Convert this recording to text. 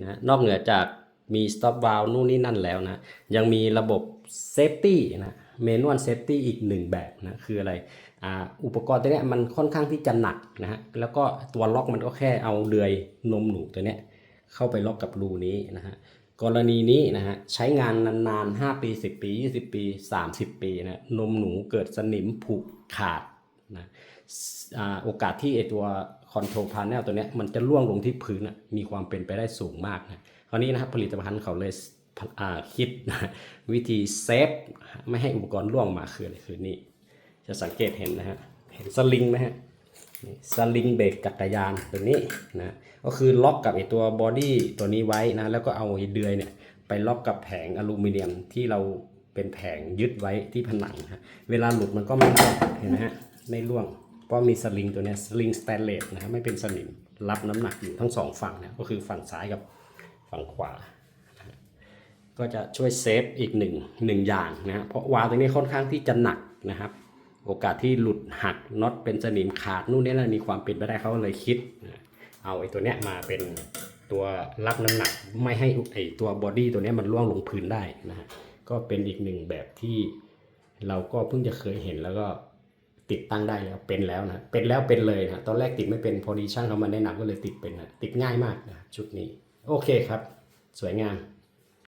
นะนอกเหนือจากมี stop valve นู่นนี่นั่นแล้วนะยังมีระบบ safety นะเมนวล safety อีกหนึ่งแบบนะคืออะไรอ่าอุปกรณ์ตัวนี้มันค่อนข้างที่จะหนักนะฮะแล้วก็ตัวล็อกมันก็แค่เอาเดือยนมหนูตัวนี้เข้าไปล็อกกับรูนี้นะฮะกรณีนี้นะฮะใช้งานนานๆ 5 ปี 10 ปี 20 ปี 30 ปีนะนมหนูเกิดสนิมผุขาดนะอ่าโอกาสที่ไอตัว คอนโทรลพา n นลตัวนี้มันจะล่วงลงที่พื้นมีความเป็นไปได้สูงมากนะคราวนี้นะครับผลิตภัณฑ์เขาเลยคิดนะวิธีเซฟไม่ให้อุปกรณ์ล่วงมาคืออะไรคือนี่จะสังเกตเห็นนะฮะเห็นสลิงไหมฮะสลิงเบรกจักรยานตัวนี้นะก็คือล็อกกับไอตัวบอดี้ตัวนี้ไว้นะแล้วก็เอาไอเดือยเนี่ยไปล็อกกับแผงอลูมิเนียมที่เราเป็นแผงยึดไว้ที่ผนังฮะเวลาหลุดมันก็ไม่ร่วงเห็นไหมฮะไม่ร่วง เพราะมีสลิงตัวนี้สลิงสแตนเลสนะฮะไม่เป็นสนิมรับน้ำหนักอยู่ทั้งสองฝั่งนะก็คือฝั่งซ้ายกับฝั่งขวา ก็จะช่วยเซฟอีกหนึ่งหนึ่งอย่างนะเพราะวาล์วตัวนี้ค่อนข้างที่จะหนักนะครับ โอกาสที่หลุดหักน็อตเป็นสนิมขาดนู่นนี่นั่นมีความเป็นไปได้เขาเลยคิด เอาไอ้ตัวเนี้ยมาเป็นตัวรับน้ำหนักไม่ให้ไอ้ตัวบอดี้ตัวเนี้ยมันล่วงลงพื้นได้นะฮะก็เป็นอีกหนึ่งแบบที่เราก็เพิ่งจะเคยเห็นแล้วก็ ติดตั้งได้แล้วเป็นแล้วนะเป็นแล้วเป็นเลยนะตอนแรกติดไม่เป็นพอดีช่างเขามาแนะนำก็เลยติดเป็นนะติดง่ายมากนะชุดนี้ โอเคครับ สวยงาม